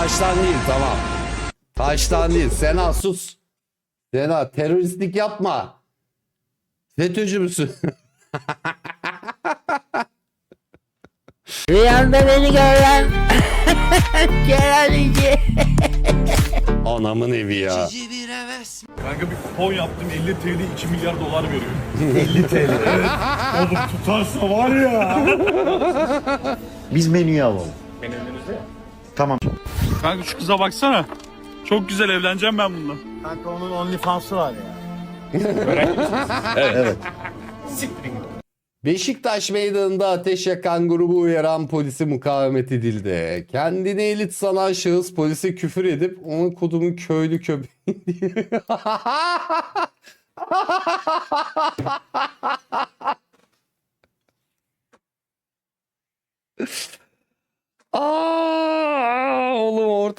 Taştan değil tamam. Taştan değil. Sena sus. Sena teröristlik yapma. FETÖ'cü müsün? Rüyanda beni gören Keremci. Anamın evi ya. Kanka bir kupon yaptım 50 TL 2 milyar dolar veriyor. 50 TL. Evet. Oğlum tutarsa var ya. Biz menüyü alalım. Benim önünüzde ya. Tamam. Kanka şu kıza baksana. Çok güzel evleneceğim ben bununla. Kanka onun OnlyFans'ı var ya. Beşiktaş meydanında ateş yakan grubu uyaran polisi mukavemet edildi. Kendini elit sanan şahıs polise küfür edip onun kodumun köylü köpeği diye. Aa,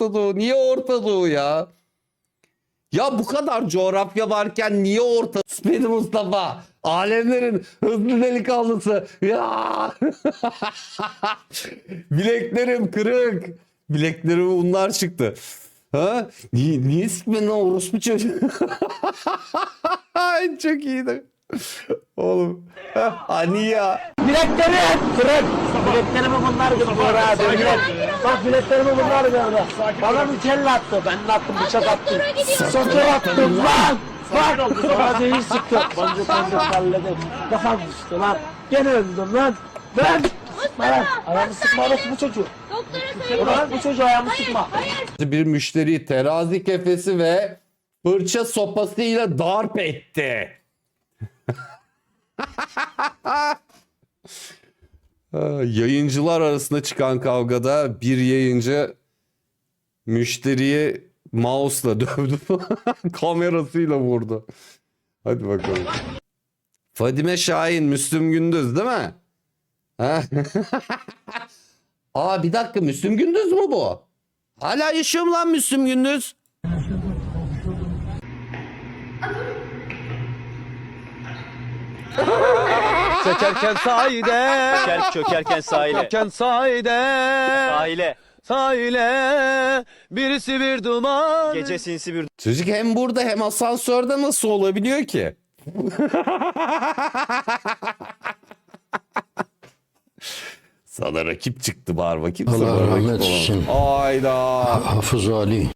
Orta Doğu. Niye Orta Doğu ya? Ya bu kadar coğrafya varken niye orta? Speed Mustafa. Alemlerin hızlı delikanlısı. Ya. Bileklerim kırık. Bileklerime bunlar çıktı. Ha? Niye, niye sikmedin lan orospu çocuğu? Çok iyiydi. Oğlum. Hani ya. Bileklerim kırık. Bileklerimi bunlar kırıyor abi. Bak bileklerimi bunlar kırdı. Bana bir kelle attı. Ben de attım bıçak attım. Soker attım lan. Bak. Sonra değil sıktı. Boncuk boncuk salladım. Kafam düştü lan. Gene öldüm lan. Ben. Sıkma lan. Ayağımı sıkma orası bu çocuğu. Doktora söyle. Ulan bu çocuğu ayağımı sıkma. Bir müşteriyi terazi kefesi ve fırça sopasıyla darp etti. Ha, Yayıncılar arasında çıkan kavgada bir yayıncı müşteriyi mouse'la dövdü. Kamerasıyla vurdu. Hadi bakalım. Fadime Şahin, Müslüm Gündüz değil mi? Ha? Aa bir dakika Müslüm Gündüz mü bu? Hala yaşıyor mu lan Müslüm Gündüz? Çökerken sahide. Çöker, çökerken sahile. Çökerken sahide. Sahile. Sahile. Birisi bir duman. Gece sinsi bir Çocuk hem burada hem asansörde nasıl olabiliyor ki? Sana rakip çıktı bağır bakayım. Allah sana rakip rahmet olamaz. etsin. Hayda. Hafız Ali.